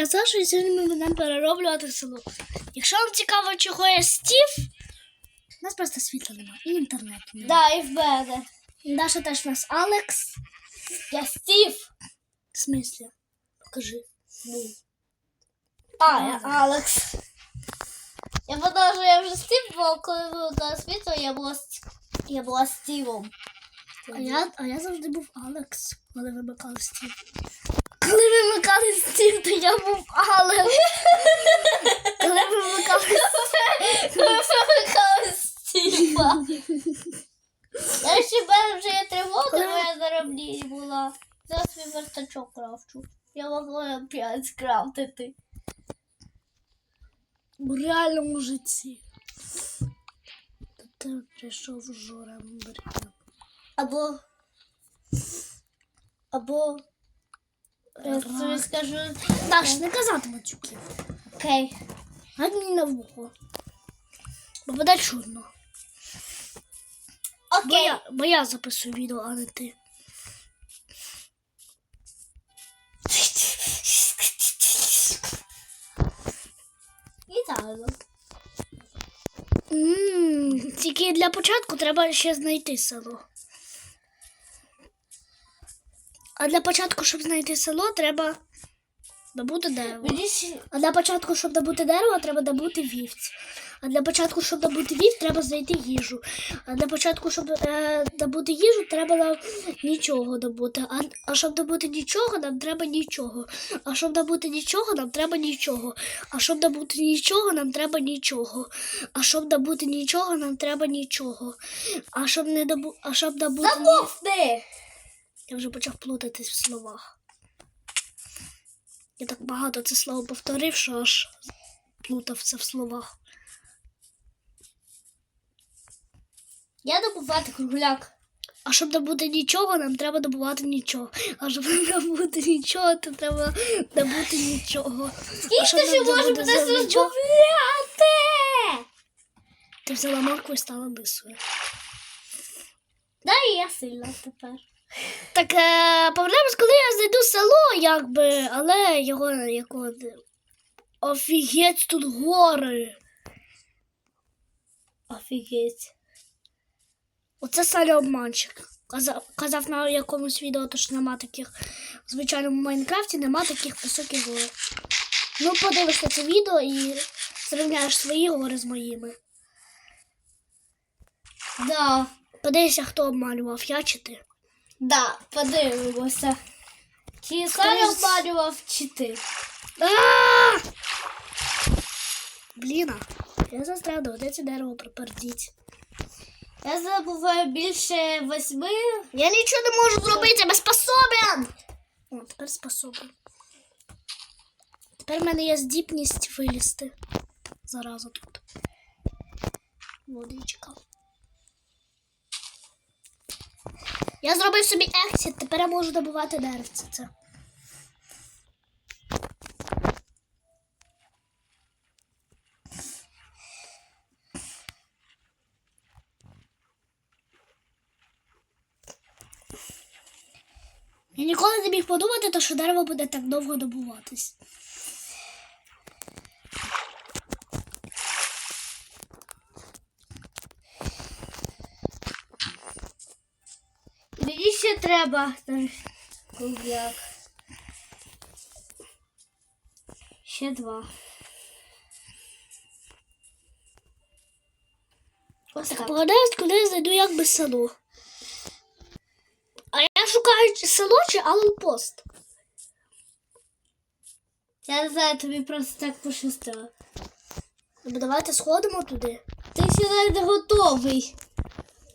я Саша, і сьогодні ми будемо перероблювати село. Якщо вам цікаво, чого я Стів, у нас просто світла немає і інтернету немає. Да, і в мене. Даша теж у нас Алекс. Я Стів. В смислі? Покажи. А, я Алекс. Я подумала, що я вже Стів, бо коли на світло, я була, я була Стівом. А я, а я завжди був Алекс, коли вимикали Стів. Коли вимикали Стів, то я був Алекс. Коли вимикали Ви вимикали Стіва. Я ще в вже є тривога, Коли- бо я на була. Зараз свій вертачок крафчу. Я могла 5 скрафтити. в реальному житті. Ти прийшов Жора Або. Або. Я тобі скажу. Даш, не казати матюків. Окей. Гать мені на вухо. Бо буде чудно. Бо Окей. я, бо я записую відео, а не ти. Ідеально. М, Тільки для початку треба ще знайти село. А для початку, щоб знайти село, треба добути дерево. А для початку, щоб добути дерево, треба добути вівць. А для початку, щоб добути вівць, треба знайти їжу. А для початку, щоб е, добути їжу, треба нам нічого добути. А, а щоб добути нічого, нам треба нічого. А щоб добути нічого, нам треба нічого. А щоб добути нічого, нам треба нічого. А щоб добути нічого, нам треба нічого. А щоб не добу... а щоб добути. Замовкни! Я вже почав плутатись в словах. Я так багато це слово повторив, що аж плутався в словах. Я добувати кругляк. А щоб добути нічого, нам треба добувати нічого. А щоб добути нічого, то треба добути нічого. А щоб нам може добути буде нічого- Ти взяла морку і стала лисою. Да, і я сильна тепер. Так е, проблема, коли я знайду село, якби, але його якого. Офігеть, тут гори. Офігеть. Оце Саля обманщик. Казав, казав на якомусь відео, то що нема таких. В звичайному Майнкрафті нема таких високих гор. Ну, подивишся це відео і зрівняєш свої гори з моїми. Да. Подивися, хто обманював, я чи ти. Да, подивимося. Чи Саня обманював, чи ти? Блін, я застряв, доведеться дерево припердіть. Я забуваю більше восьми. Я нічого не можу зробити, я безспособен! О, тепер способен. Тепер в мене є здібність вилізти. Зараза тут. Водичка. Я зробив собі ексіт, тепер я можу добувати деревце. Це. Я ніколи не міг подумати, що дерево буде так довго добуватись. Мені ще треба кругляк. Ще два. Ось так. Погадаюсь, коли я знайду якби село. А я шукаю чи село чи аванпост. Я не знаю, тобі просто так пощастило. Давайте сходимо туди. Ти ще не готовий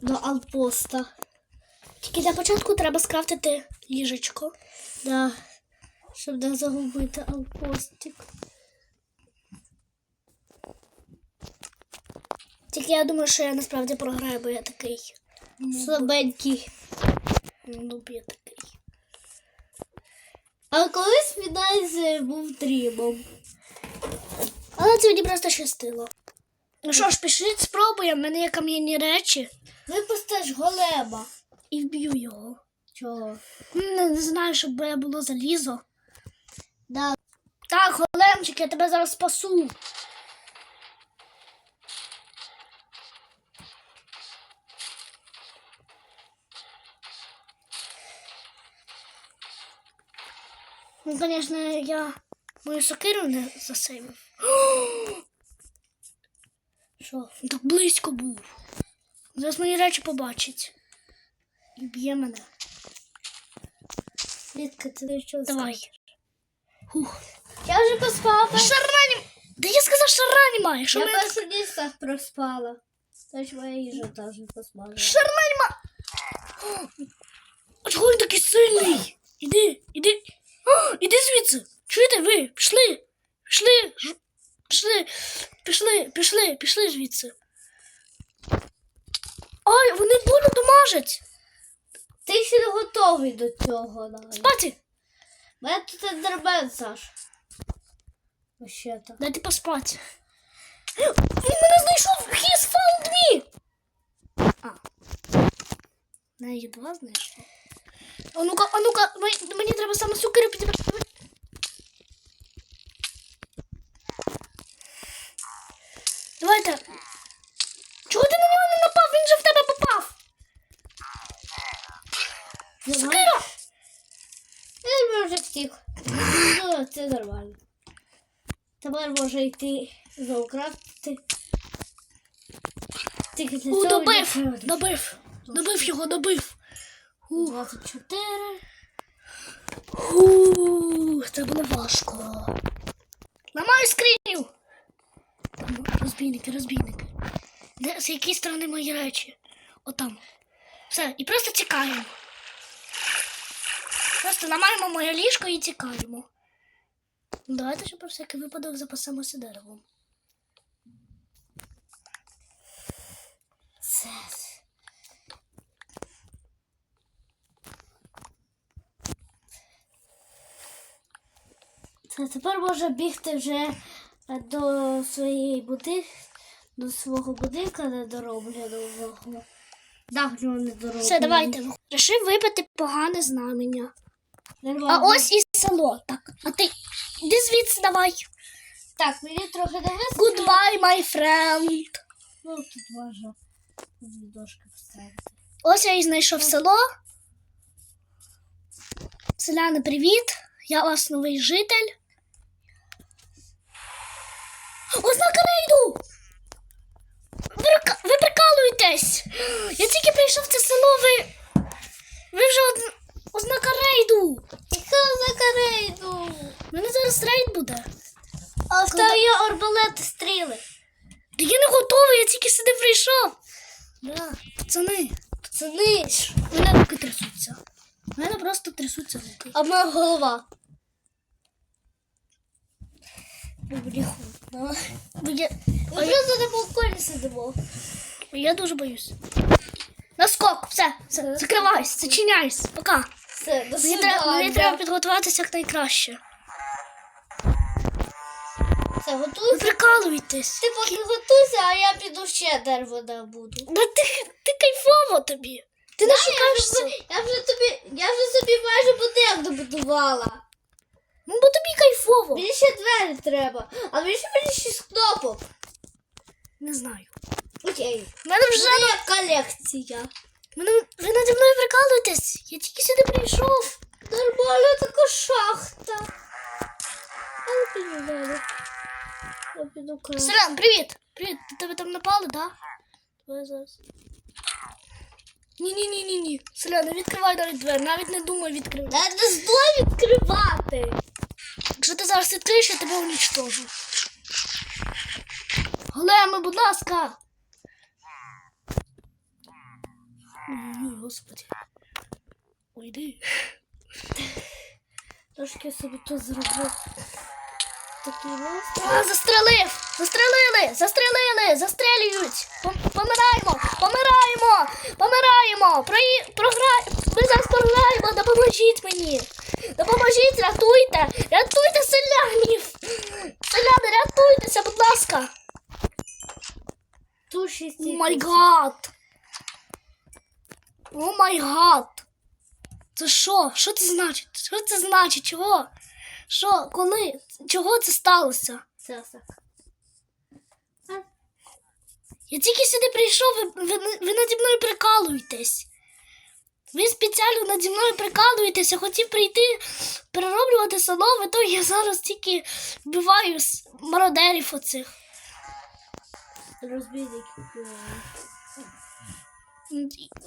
до алпоста. Тільки для початку треба скрафтити ліжечко. Да. Щоб не загубити алпостик. Тільки я думаю, що я насправді програю, бо я такий. Слабенький. Ну, я такий. А колись Мінайз був дрімом. Але це мені просто щастило. Ну що ж, пішли, спробуємо. В мене є кам'яні речі Випустиш голема. І вб'ю його. Чого? Не, не знаю, щоб було залізо. Да. Так, големчик, я тебе зараз спасу. Ну, звісно, я мою сокиру не засейвив. Що? Так близько був. Зараз мої речі побачить. І б'є мене. Рідка, ти що Давай. Хух. Я вже поспала. Шарані. Да я сказав, шарані має. Що Я мене перший так проспала. Тож моя їжа теж поспала. Шармель ма... А чого він такий сильний? Іди, іди. О, іди звідси. Чуєте ви? Пішли. Пішли. Ж- Пішли. Пішли, пішли, пішли звідси. Ой, вони больно домажать. Ти ще не готовий до цього навіть. Спати. Мене тут ендермен, Саш. Вообще-то. Дайте поспати. Він мене знайшов. He's found me. А. На їдва знайшов. А ну-ка, а ну-ка, мені, треба саме сукеру підібрати. Давайте. Чого ти на нього не напав? Він же в тебе Сукера! Я вже втік. Ну, це нормально. Тепер може йти. Тільки для У, цього добив, добив, добив його, добив. Ух. 24. Ух, це було важко. Ламаю скриню. Там розбійники, розбійники. Де, з якої сторони мої речі? Отам. Все, і просто тікаємо. Просто ламаємо моє ліжко і тікаємо. Ну, Давайте ще про всякий випадок запасемося деревом. Це. Це тепер може бігти вже е, до своєї будинку, до свого будинка недоробленого. В нього недороблений. Все, давайте. Рішив випити погане знамення. А ось і село. Так, а ти іди звідси давай. Так, мені трохи довести. Goodbye, my friend. Ну, тут можна дошки поставити. Ось я і знайшов село. Селяни, привіт! Я вас новий житель. Ознака рейду! Ви, прика- ви прикалуєтесь! Я тільки прийшов в це село, ви. Ви вже од... ознака рейду! Яка за рейду? У мене зараз рейд буде. А в тебе є арбалети стріли. Та я не готовий, я тільки сюди прийшов. Да, пацани, Пацани. у мене руки трясуться. У мене просто трясуться руки. А в мене голова. Бреху. Бо я, Ми просто на балконі сидимо. я дуже боюсь. Наскок, все, все, закривайся, зачиняйся, пока. Все, до Мені треба, мені треба підготуватися якнайкраще. Все, Ви готуйся. прикалуєтесь. Ти поки готуйся, а я піду ще дерево добуду. Да ти, ти кайфово тобі. Ти не Да, я, вже, я вже тобі, я вже собі майже будинок добудувала. Ну, бо тобі кайфово. Мені ще двері треба, а мені ще мені шість кнопок. Не знаю. Окей. У мене вже Вже є колекція. Мене, ви наді мною прикалуєтесь. Я тільки сюди прийшов. Нормальна така шахта. Я піду далі. Я піду краще. Селян, привіт. Привіт, до тебе там напали, да? Давай зараз. Ні, ні. Селян, не відкривай навіть двері, навіть не думай відкривати. Та не здой відкривати. Якщо ти зараз відкриєш, я тебе унічтожу. Големи, будь ласка. Ой, господи. Ой, йди. Трошки собі тут зроблю. Такий. А, застрелив! Застрелили! Застрелили! Застрелюють! Помираємо! Помираємо! Помираємо! Прої... Програ... Ми зараз програємо! Допоможіть мені! Допоможіть, рятуйте! Рятуйте селянів! Селяни, рятуйтеся, будь ласка! О май гад! О май гад! Це що? Що це значить? Що це значить? Чого? Що, коли? Чого це сталося? Це так. Я тільки сюди прийшов, ви, ви, ви наді мною прикалуєтесь. Ви спеціально наді мною прикалуєтеся, хотів прийти перероблювати село, в то я зараз тільки вбиваю мародерів оцих. Розбійник.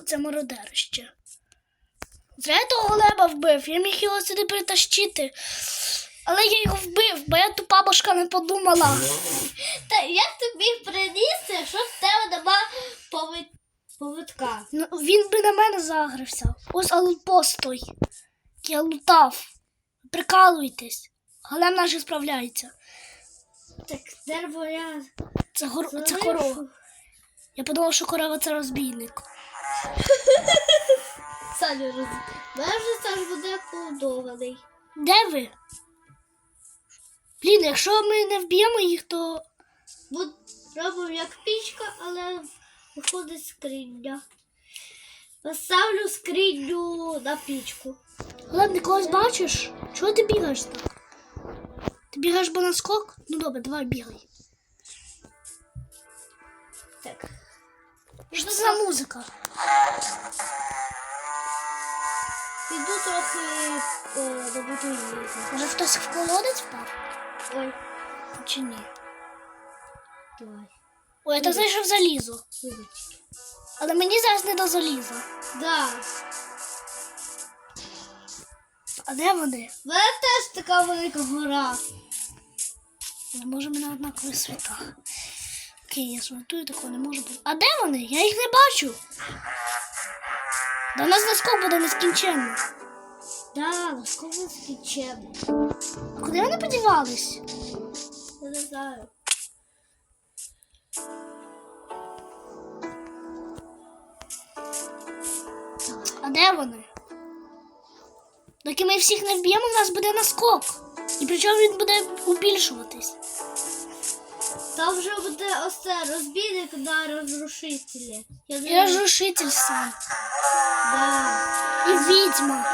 Це мародерище. Зря я того леба вбив, я міг його сюди притащити. Але я його вбив, бо я тупа башка не подумала. Та як тобі приніс, якщо в тебе нема повид... повідка? Ну, він би на мене загрився. Ось алупост той. Я лутав. Прикалуйтесь. Голем наш справляється. Так дерево я Це, гор... це корова. Я подумав, що корова це розбійник. Саня роз... Вже це ж буде подований. Де ви? Блін, якщо ми не вб'ємо їх, то. Буд... Робимо як пічка, але виходить скриня. Поставлю скриню на пічку. Голем, ти когось бачиш? Чого ти бігаєш так? Ти бігаєш бо на скок? Ну добре, давай бігай. Так. Що це за музика? Піду трохи е, добути їжу. Може хтось в колодець впав? Ой, Чи ні? давай. Ой, я так знайшов залізо. Вибач. Але мені зараз не до заліза. Да. А де вони? В мене теж така велика гора. Не може мене однакові світа. Окей, я змотую, такого не може бути. А де вони? Я їх не бачу. До нас наскок буде нескінченно. Да, наскільки скічений. А куди вони подівались? Я не знаю. А де вони? Доки ми всіх не вб'ємо, у нас буде наскок. І причому він буде убільшуватись. Там вже буде ось це розбійник на розрушителі. Я І знаю. розрушитель сам. Да. І відьма.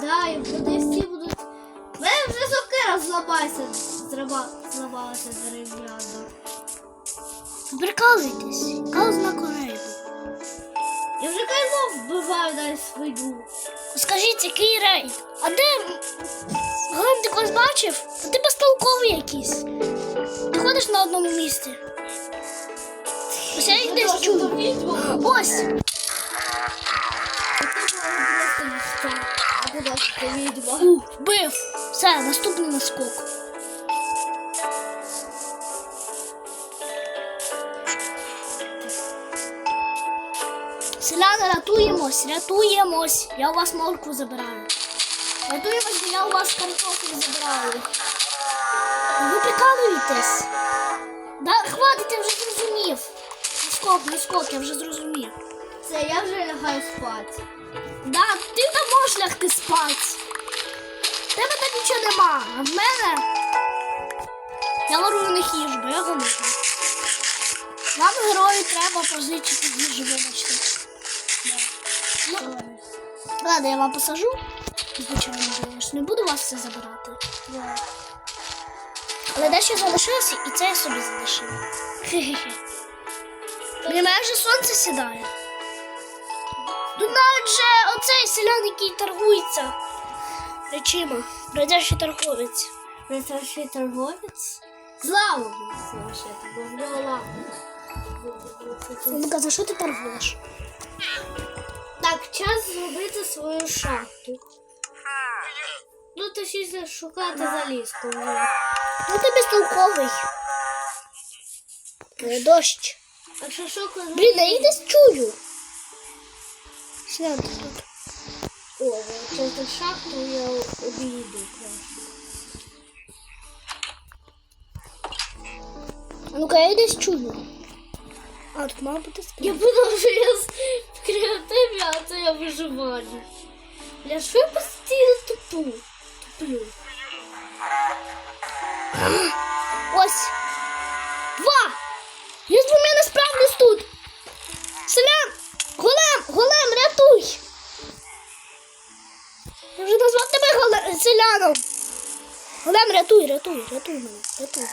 Да, і вони всі будуть. В Мене вже сокира зламається, зрава, зламалася дерев'яна. Прикалуйтесь. Рейду? Я вже каймо вбиваю навіть свою. Скажіть, який рейд? А де? Глен, ти когось бачив? Та ти безтолковий якийсь. Ходиш на одному місці. Ось я їх десь чую. Ось! У, вбив. Все, наступний наскок. Селяни, рятуємось, рятуємось. Я у вас моркву забираю. Рятуємось, бо я у вас картофель забираю. Ви прикалуєтесь? Да, хватить, я вже зрозумів. Наскок, наскок, я вже зрозумів. Це я вже лягаю спати. Да, ти там можеш лягти спати. Тебе там нічого нема. А в мене. Я ворую не їжу, бо я голодний. Вам герою треба позичити їжу, вибачте. Да. Ну, ладно, я вам посажу. Звичайно, я ж не буду вас все забирати. Да. Але дещо залишилося, і це я собі залишила. Хе-хе-хе. Блін, майже сонце сідає. Ну навіть же оцей селян, який торгується речима, бродячий торговець. Найстарший торговець. Лава. Ну-ка, за що ти торгуєш? Так, час зробити свою шахту. Ну, точніше, шукати залізку. вже. Ну ти безтолковий. Е, Дощ. А що шукати? Блін, я їх десь чую. Селян тут. О, через шахту я обійду краще. А ну-ка, я їх десь чую. А, тут має бути скринь. Я подумав, що я в креативі, а це я виживаю. Я що я постійно тупу? Туплю. Ось. Два. Я з двома не справлюсь тут. Селян! Голем! Голем, рятуй! Я вже назвав тебе голе... селяном. Голем, рятуй, рятуй, рятуй мене, рятуй.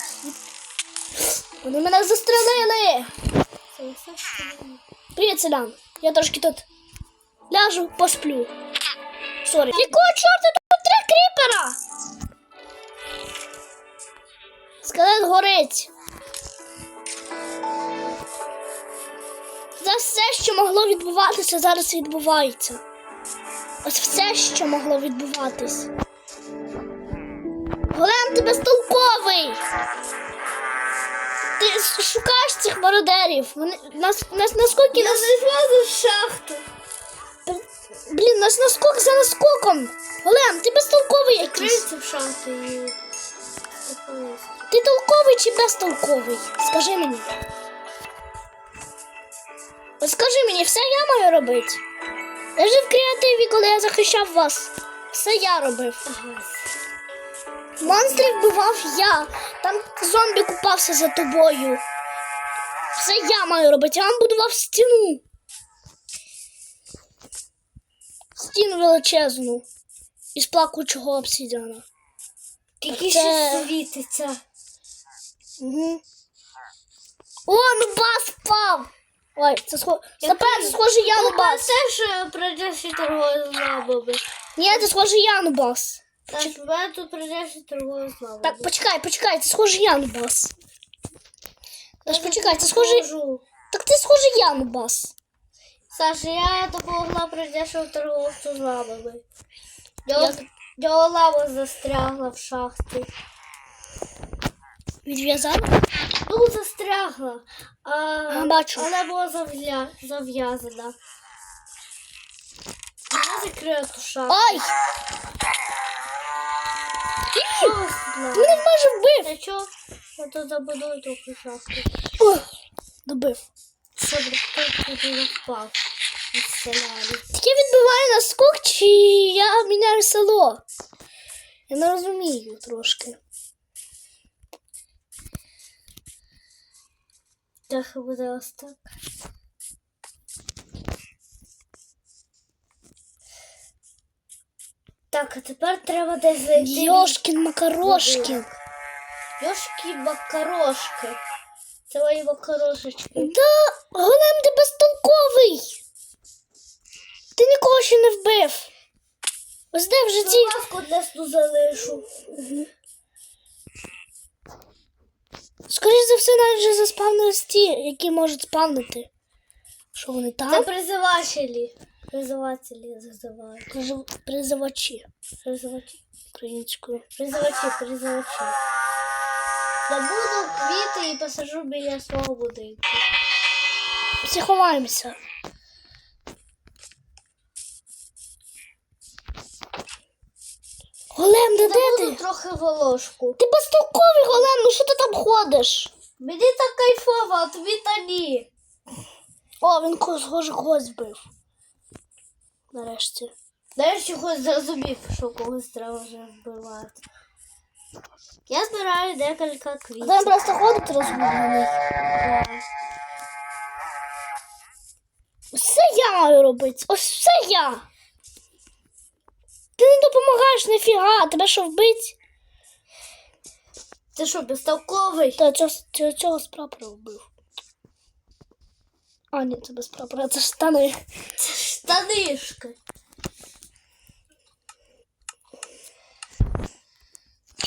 Вони мене застрелили. Привіт, селян. Я трошки тут ляжу, посплю. Сорі. Якого чорта три? Скелет горить. Це все, що могло відбуватися, зараз відбувається. Ось все, що могло відбуватись. Голем, ти безтолковий! Ти шукаєш цих мародерів. Вони нас, нас наскільки нас. зайшла за шахту. Блін, нас наскок за наскоком. Голем, ти безтолковий якийсь. Ти толковий чи безтолковий? Скажи мені. От скажи мені, все я маю робити. Я жив в креативі, коли я захищав вас. Все я робив. Ага. Монстрів вбивав я. Там зомбі купався за тобою. Все я маю робити. Я вам будував стіну. Стіну величезну. Із плакучого обсідіана. Тільки ще світиться. Угу. О, ну бас впав! Ой, це схоже. Стопе, це схоже я на бас. Це ж прийдеші торгові з лабами. Ні, це схоже я. Так, в мене тут прийдеші торгові з. Так, почекай, почекай, це схоже я на бас. Тож почекай, це схоже. Так ти схоже я. Саша, я допомогла прийдешого торговцю з Я- його лава застрягла в шахті. Відв'язав? Ну, застрягла. А, Ага, бачу. Вона була зав'я... зав'язана. Я закрила ту шахту. Ай! Мене майже вбив! Та чо? Я тут забудую трохи шахту. Добив. Щоб хтось туди не впав. Так я відбиваю наскок, чи я міняю село? Я не розумію трошки. Трохи буде ось так. Так, а тепер треба десь зайти. Йошкін Макарошкін. Йошки макарошки. Це мої макарошечки. Да, голем ти безтолковий. Ти нікого ще не вбив. Ось де в житті. Лавку десь тут залишу. Скоріше за все, навіть вже заспавнились ті, які можуть спавнити. Що вони там? Це там? призивателі. Призивателі зазивають. Призив- Призивачі Призивачі. українською. Призивачі, призивачі. Забуду квіти і посажу біля свого будинку. Всі ховаємося. Голем, де, де ти? трохи волошку. Ти безтолковий голем, ну що ти там ходиш? Мені так кайфово, а тобі та ні. О, він ко- схоже когось збив. Нарешті. Знаєш, чогось зрозумів, що когось треба вже вбивати. Я збираю декілька квітів. Голем просто ходить розгублений. Так. Все я маю робити. Ось все я. Ти не допомагаєш ніфіга, тебе що вбить? Ти що, безтолковий? Та цього, цього з прапора вбив. А, ні, це без прапора, це штани. Це ж штанишки.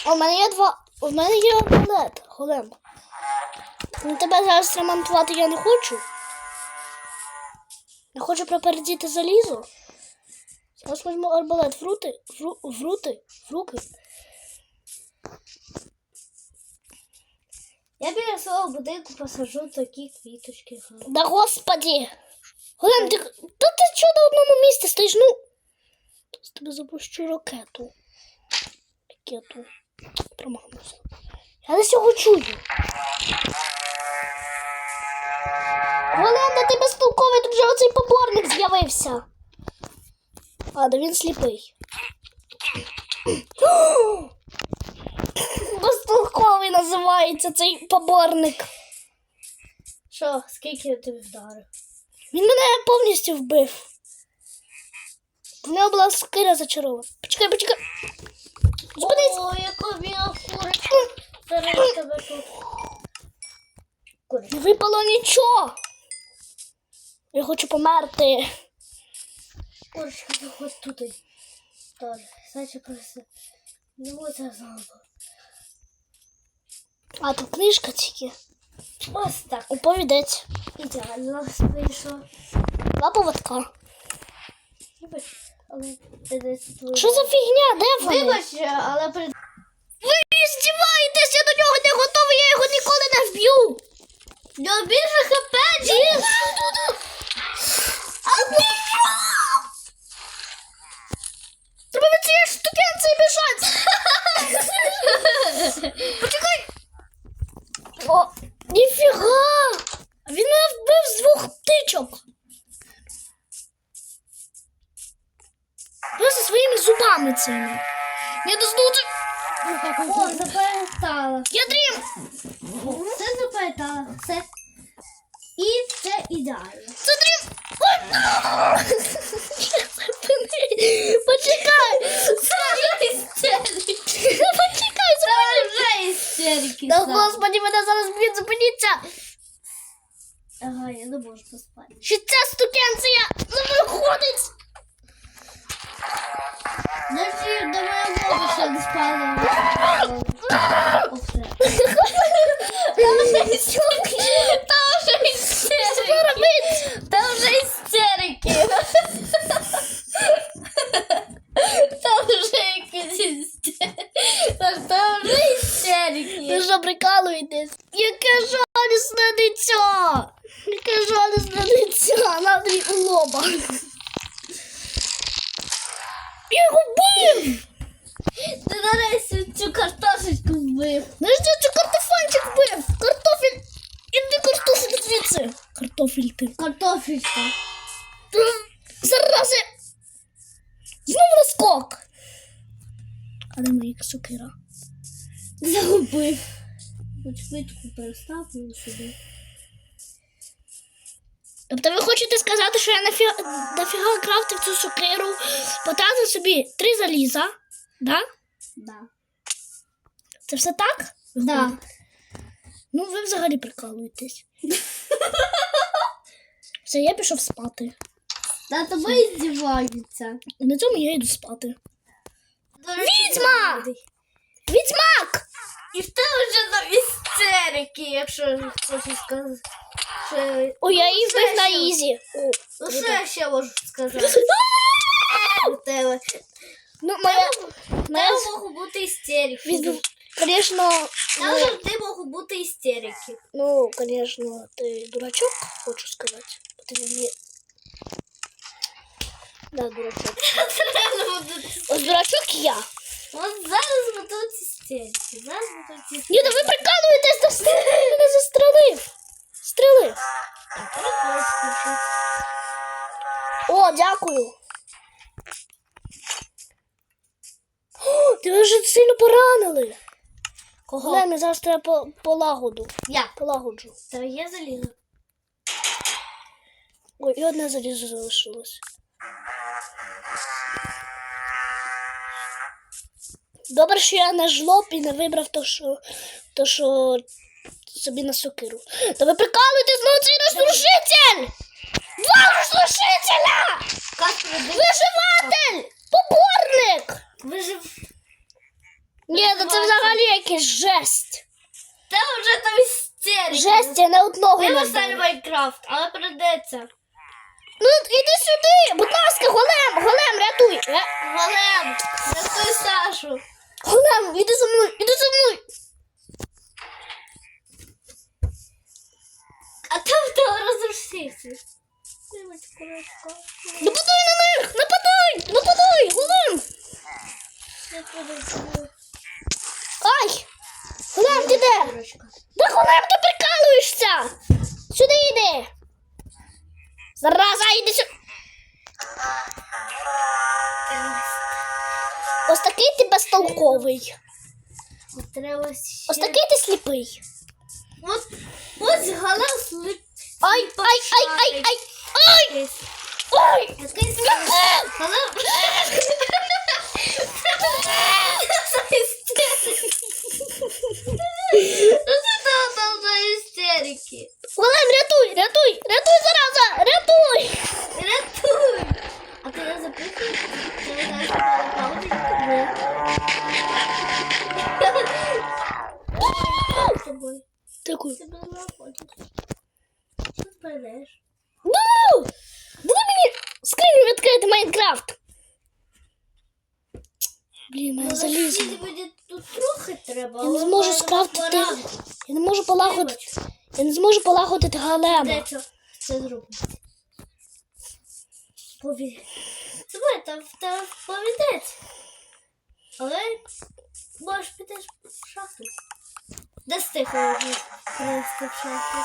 У мене є два. У мене є арбалет, голем. Ну, тебе зараз ремонтувати я не хочу. Я хочу пропередіти залізо. Зараз візьму арбалет в рути, в, в рути, в руки. Я біля свого будинку посажу такі квіточки. Да господи! Голем, ти, та ти чого на одному місці стоїш? Ну. З тебе запущу ракету. Ракету. Промахнувся. Я десь його чую. Голем, да ти безтолковий, тут вже оцей поборник з'явився. А, да він сліпий. Безтолковий називається цей поборник. Що, скільки я тобі вдарив? Він мене повністю вбив. У нього була скира зачарована. Почекай, почекай. Зупинись! О, яка біла курочка. Зараз тебе тут. Не випало нічого. Я хочу померти. Курочка, заходь туди. Тоже. Значить просто. Не буде знову. А тут книжка тільки. Ось так. Оповідець. Ідеально вийшло. Два поводка. Що за фігня? Де вони? Вибач, але при... Ви здіваєтесь, я до нього не готовий, я його ніколи не вб'ю. Я більше хп, діс! Треба від цієї штукенції біжать. Почекай. О, ніфіга. Він мене вбив з двох тичок. Просто своїми зубами цими. Я доснути. О, запам'ятала. Я дрім. Все запам'ятала. Все. І це ідеально. Це дрім. Ой. Зупини. Почекай. Почекай, зупини. вже істерики. Да господи, мене зараз б'ють, зупиніться. Ага, я не можу поспати. Що ця стукенція не виходить. Значить, до мене можу ще не спали. О, все. Та вже істерики. Що робить? Та вже істерики. Та вже якісь істерики. Та вже Ви істерики. що прикалуєтесь? Яке жалісне дитя! Яке жалісне дитя! Надрій у лоба. Я його вбив! Ти нарешті цю картошечку вбив. Нарешті цю картофанчик вбив! Картофель! Іди картофель звідси! Картофель ти. Картофелька. Зарази! Знову наскок! А де моя сокира? Загубив. Хоч квитку переставлю сюди. Тобто ви хочете сказати, що я нафіга, нафіга крафтив цю сокиру, потратив собі три заліза, да? Да. Це все так? Да. Ну, ви взагалі прикалуєтесь. Все, я пішов спати. Та тобою здіваються. На цьому я йду спати. Відьма! Відьмак! І в тебе вже там істерики, якщо хочу сказати. Що... Ой, я Що вбив на ізі. Ну що я ще можу сказати? У тебе. Ну, моя, моя Там можуть бути істерики. відбив, звісно, Там ну, завжди можуть бути істерики. ну, звісно, ти дурачок, хочу сказати. Ти мені... Да, дурачок. Ось дурачок я. От зараз будуть істерики. Ні, да ви прикалуєтесь, стріли, мене застрелив. Стріли. О, дякую. О, тебе вже сильно поранили. Кого? Глянь, зараз треба по, полагоду. Я. Полагоджу. Та є залізо. Ой, і одне залізо залишилось. Добре, що я не жлоб і не вибрав то, що, то, що собі на сокиру. Та ви прикалуєте знову цей розрушитель! Два розрушителя! Виживатель! Поборник! вижив. Ні, ну це взагалі якась жесть. Та вже там істерики. Жесть, я не одного Не останній. Майнкрафт, але придеться. Ну, іди сюди, будь ласка, голем, голем, рятуй. Голем, рятуй Сашу. Голем, іди за мною, іди за мною. А там розрушитель. Вибач. Нападай на них! Нападай! Нападай! Голем! Ай! Голем, ти де? Да голем, ти прикалуєшся! Сюди йди! Зараза, іди сюди! Ось такий ти безтолковий. Ще... Ось такий ти сліпий. От, ось голем слip. Ай, ай, ай, ай, ай! Ай! Ай! Якийсь голем. Що це там за істерики? Олен, рятуй, рятуй, рятуй, зараза, рятуй! Рятуй! А ти не записуєш? Ти не знаєш, що правда З тобою. Дякую. Ти мене хочеш. Що ти береш? Ну! Дай мені скриню відкрити Майнкрафт. Блін, мене залізо. Залізти мені тут трохи треба. Я не але зможу маю скрафтити. поранку. Я не можу полагодити. Я не зможу полагодити голема. Де що це зробити? Пові... Слухай, там, там повідець. Але можеш піти в шахту. Де стихо можна принести в шахту?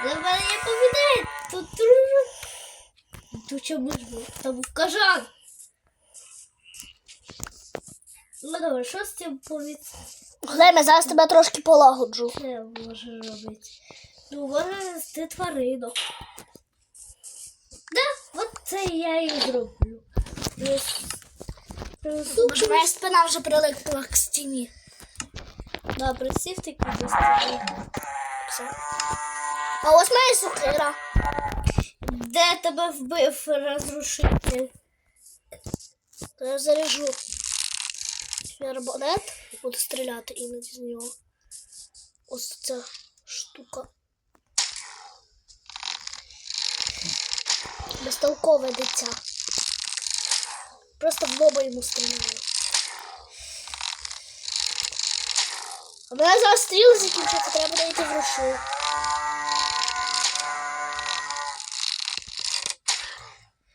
Але в мене є повідець. Тут тру- Тут чому ж був? Там був кажан. Ну добре, що з цим повітрям? Голем, я зараз тебе трошки полагоджу. Що я можу робити? Ну, можна нести тваринок. Да, от це я і зроблю. Ось, моя спина вже прилипла к стіні. Добре, сів стіни. Все. А ось моя сокира. Де тебе вбив розрушитель? То я заряжу свій арбалет буду стріляти іноді з нього. Ось ця штука. Безтолкове дитя. Просто в лоба йому стріляю. В мене зараз стріли закінчаться, треба буде йти в рушу.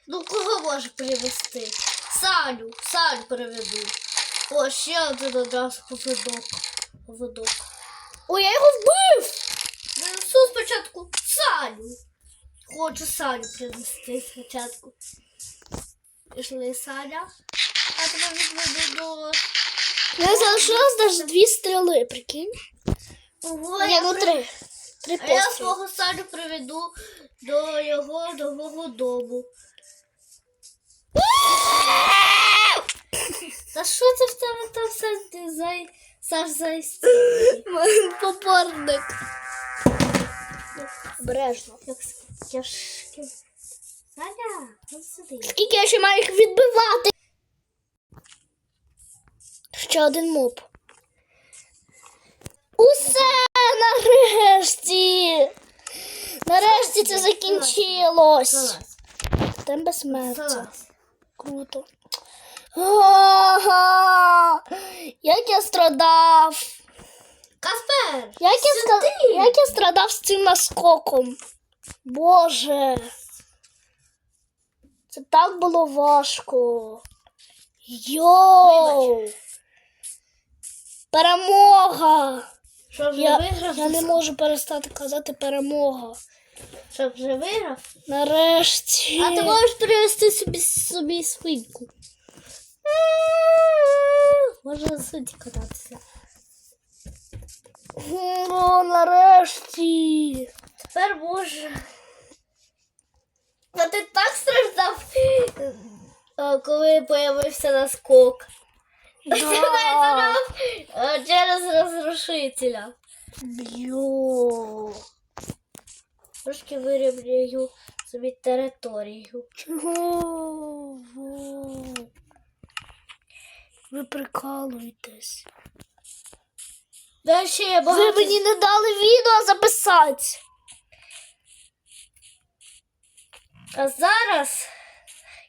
Ну, кого може привезти? Саню, Саню приведу. О, ще один одразу поводок. Поводок. Ой, я його вбив! Принесу спочатку Саню. Хочу Саню принести спочатку. Пішли Саня. А тебе відведу до. Мене залишилось навіть дві стріли, прикинь. Ого, Ні, ну при- три. Три А я постріли. свого Саню приведу до його нового дому. Та що це в тебе там все ти за Саш за? Попорник. Обережно. Як тяжкі. Саня, ну сиди. Скільки я ще маю їх відбивати? Ще один моб. Усе нарешті. Нарешті це закінчилось. Там безсмертя. Залазь. Круто. Ага! Як я страдав. Каспер! Як я, ста... Як я страдав з цим наскоком. Боже. Це так було важко. Йоу. Перемога. Що вже Я, виграв? я не можу перестати казати перемога. Що вже виграв? Нарешті. А ти можеш привезти собі, собі свинку. Можна на свинці кататися. О, нарешті. Тепер може. А ти так страждав, е, коли появився наскок. Да. е, через розрушителя. Б'ю. Трошки вирівнюю собі територію. Чого? Ви прикалуєтесь. Далі я Ви мені не дали відео записати. А зараз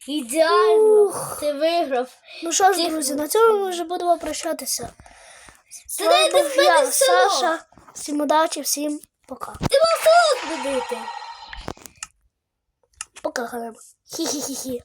ідеально Ух. ти виграв. Ну що ж, Ти- друзі, на цьому ми вже будемо прощатися. З вами дайте був в мене я, в село. Саша. Всім удачі, всім пока. Ти мав село збудити. Пока. Хі-хі-хі-хі.